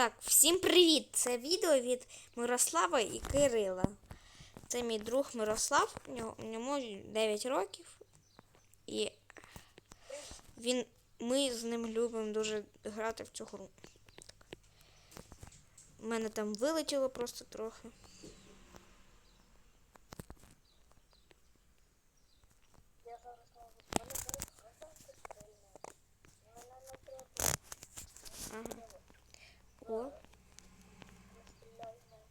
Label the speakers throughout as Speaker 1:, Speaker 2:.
Speaker 1: Так, всім привіт! Це відео від Мирослава і Кирила. Це мій друг Мирослав, йому 9 років. І він, ми з ним любимо дуже грати в цю гру. У мене там вилетіло просто трохи. Ага. О,
Speaker 2: не стріляй в мене.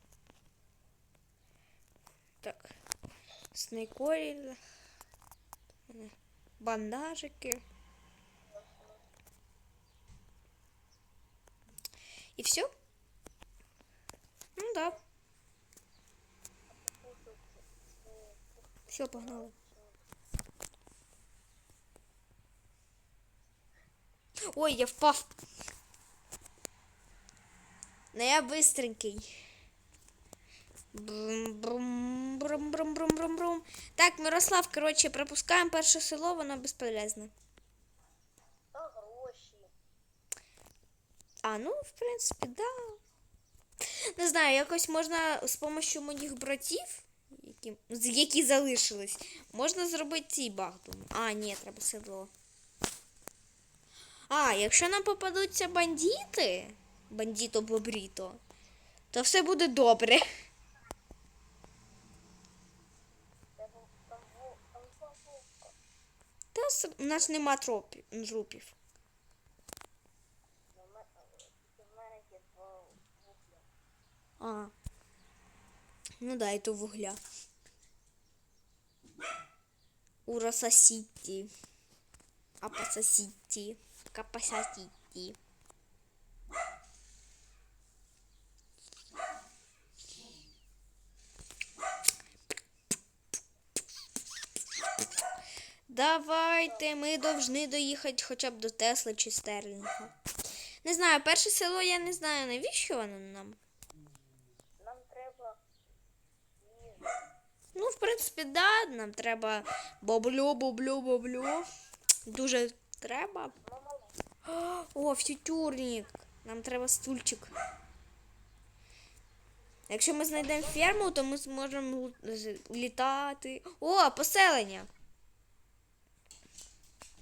Speaker 1: так. Снейкоріль. Бандажики. І все? Ну да. Все, погнали. Ой, я впав. Ну я быстренький. Брум-брум-брум-брум-брум-брум. Так, Мирослав, коротше, пропускаємо перше село, воно безполезне.
Speaker 2: Та гроші.
Speaker 1: А, ну, в принципі, да. Не знаю, якось можна з допомогою моїх братів, які, які залишились, можна зробити цей баг. думаю. А, ні, треба седло. А, якщо нам попадуться бандити, бандіто бобріто, то все буде добре. Та у нас нема тропів, трупів. А. Ну да, это вугля. Ураса Сіті. Апаса Давайте, ми повинні доїхати хоча б до Тесли чи Стерлінга. Не знаю, перше село я не знаю, навіщо воно нам.
Speaker 2: Нам треба.
Speaker 1: Ну, в принципі, да, нам треба баблю, баблю, баблю. Дуже треба. О, фютюрник. Нам треба стульчик. Якщо ми знайдемо ферму, то ми зможемо літати. О, поселення.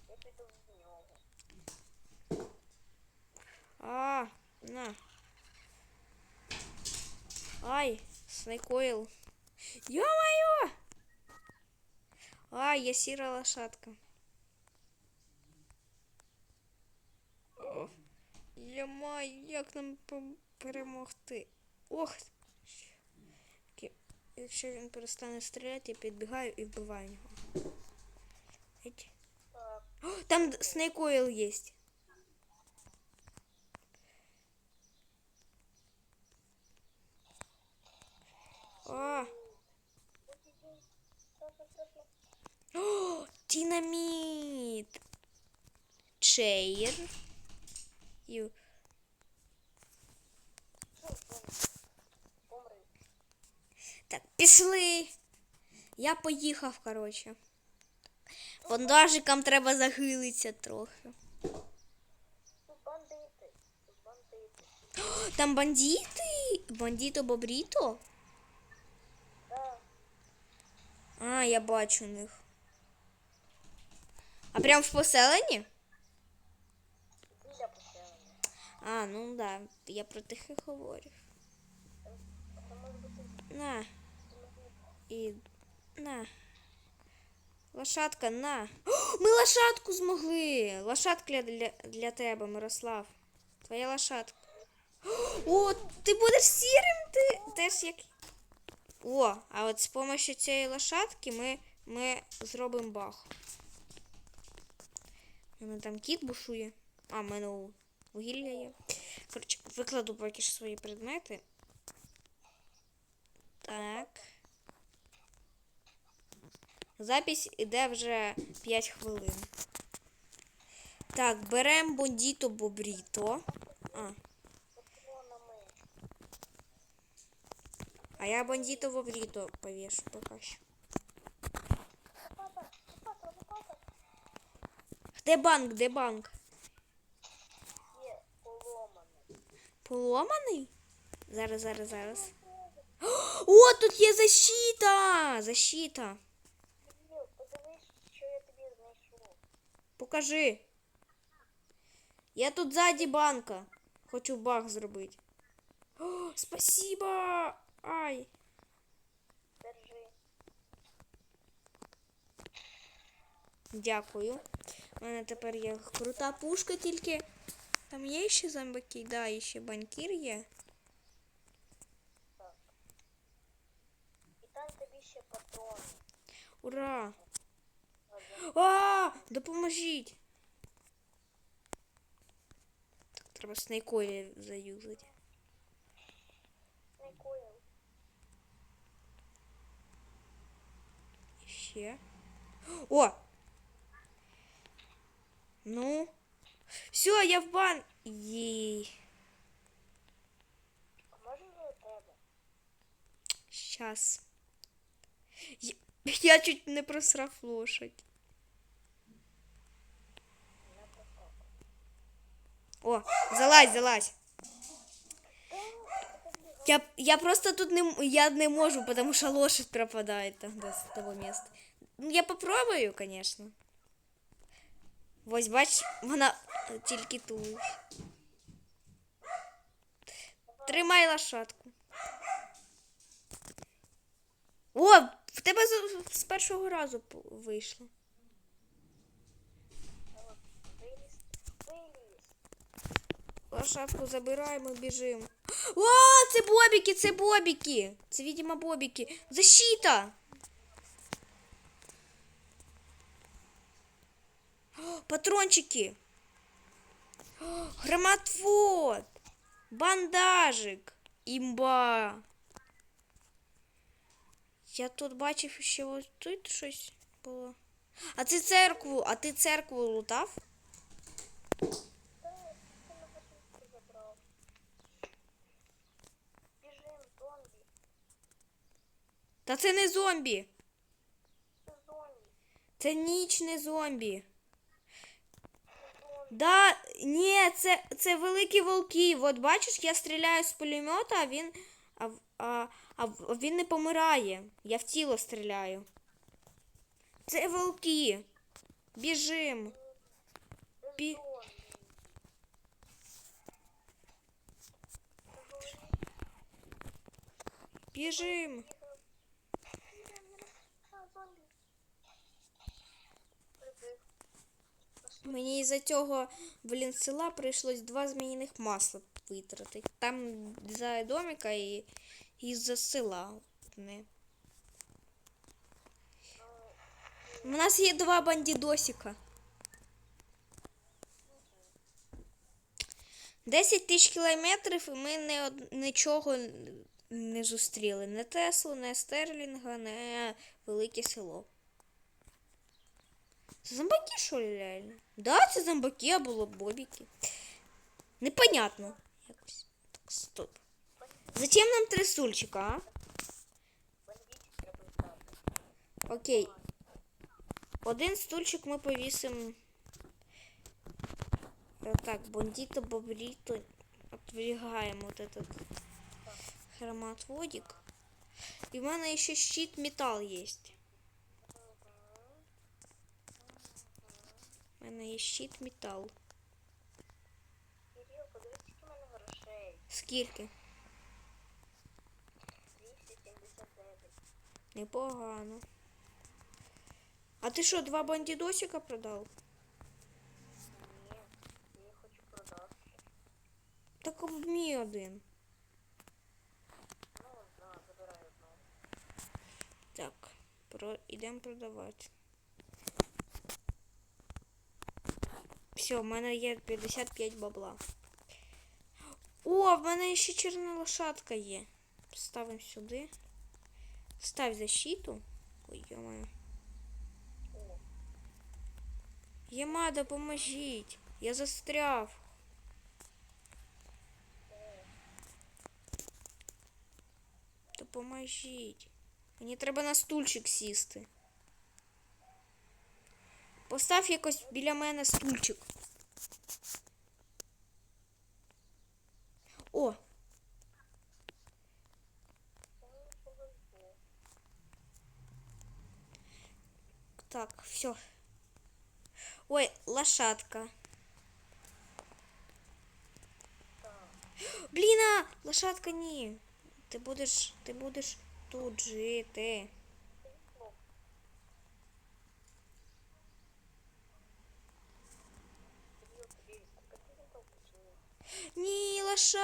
Speaker 2: я піду в нього.
Speaker 1: А, на. Ай, снайкойл. Ё-моё! Ай, я сіра лошадка. О, Ё-моё, як нам пом- перемогти? Ох. Ки- Якщо він перестане стріляти, я підбігаю і вбиваю його. Геть.
Speaker 2: Так,
Speaker 1: О, Там снейкойл есть. Чейр. Ю. Так, пішли. Я поїхав, коротше. Бандажикам треба захилитися трохи.
Speaker 2: Бандити. Бандити.
Speaker 1: Там бандити? Бандіто бобріто?
Speaker 2: Да.
Speaker 1: А, я бачу них. А прям в поселенні?
Speaker 2: Біля поселення.
Speaker 1: А, ну да, я про тих і говорю. На. І на. Лошадка, на. О, ми лошадку змогли. Лошадка для, для тебе, Мирослав. Твоя лошадка. О, ти будеш сірим, ти теж як. О, а от з допомогою цієї лошадки ми, ми зробимо бах. У мене там кіт бушує. А, мене у- вугілля є. Коротше, викладу поки що свої предмети. Так. Запись іде вже 5 хвилин. Так, беремо бондіто бобріто. А, а я бандіто бобріто повішу поки що. Де банк? Де банк? Поломаний? Зараз, зараз, зараз. О, тут є защита! Защита.
Speaker 2: Дебіл, подивись, що я тобі знайшов.
Speaker 1: Покажи. Я тут ззаді банка. Хочу баг зробити. О, спасибо! Ай!
Speaker 2: Держи.
Speaker 1: Дякую. У мене тепер є крута пушка, тільки там є ще зомбаки, да, і ще банкір є.
Speaker 2: Так. І там тобі ще патрони.
Speaker 1: Ура!
Speaker 2: Ладно.
Speaker 1: А, допоможіть! Так, треба снайкою заюзати.
Speaker 2: Не коїв.
Speaker 1: Ще. О! Ну. все, я в бан.
Speaker 2: А у тебе?
Speaker 1: Щас. Я, я чуть не просрав лошадь. О, залазь, залазь. Я, я просто тут не, я не можу, потому что лошадь пропадает тогда с того места. Ну, я попробую, конечно. Ось, бач, вона тільки тут. Тримай лошадку. О, в тебе з, з першого разу вийшло. Лошадку забираємо, біжимо. О, це бобіки, це бобіки. Це, видимо, бобіки. Защита! О, Патрончики. О, Бандажик. Імба. Я тут бачив ще ось тут щось було. А ти церкву, а ти церкву лутав?
Speaker 2: Та
Speaker 1: це не зомбі.
Speaker 2: Це зомбі.
Speaker 1: Це нічне зомбі. Да, ні, це, це великі волки. От бачиш, я стріляю з пулемета, а він. А, а, а він не помирає. Я в тіло стріляю. Це волки. Біжим. Бі- Біжим.
Speaker 2: А, зомбі. Прибив.
Speaker 1: Мені із-за цього, блін, села прийшлось два зміїних масла витратити. Там за домика і, і за села. Не. У нас є два бандідосика. 10 тисяч кілометрів і ми не, нічого не зустріли. Не Теслу, не Стерлінга, не велике село. Зомбаки, що ли, реально? Да, це зомбаки, а було бобіки. Непонятно. Якось. Так, стоп. Зачем нам три стульчика, а? Окей. Один стульчик ми повісимо. Так, бандито, бобрито. Отвігаємо от этот хромоотводик. І в мене ще щит метал є. мене є щит метал.
Speaker 2: Кирил, подивись, скільки в мене грошей.
Speaker 1: Скільки?
Speaker 2: 279.
Speaker 1: Непогано. А ти що, два бандідосика продав?
Speaker 2: Ні, я їх хочу продати.
Speaker 1: Так обмій один.
Speaker 2: Ну, на, забирай одного.
Speaker 1: Так, про... ідемо продавати. Все, в мене є 55 бабла. О, в мене ще чорна лошадка є. Ставимо сюди. Став защиту. Ой, йомаю.
Speaker 2: О,
Speaker 1: Єма, допоможіть. Я застряв. Допоможіть. Мені треба на стульчик сісти. Постав якось біля мене стульчик. О! Так, все. Ой, лошадка. Блін, лошадка ні. Ти будеш, ти будеш тут жити.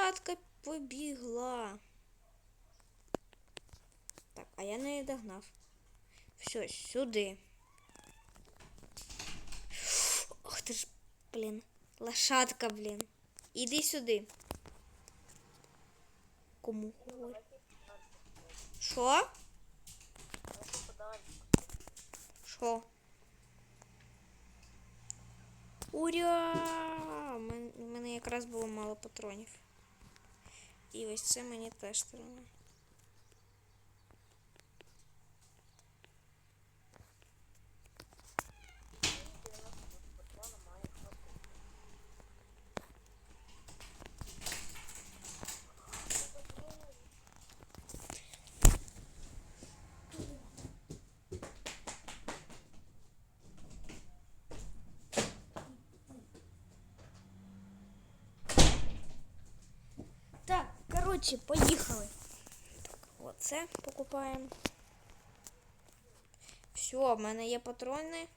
Speaker 1: Лошадка побігла. Так, а я не догнав. Все, сюди. Ох ти ж, блін. Лошадка, блін. Іди сюди. Кому говорю? Що? Що? Уря! У мене якраз було мало патронів. І ось це мені теж треба. Коротше, поїхали. Так, оце покупаємо. Все, в мене є патрони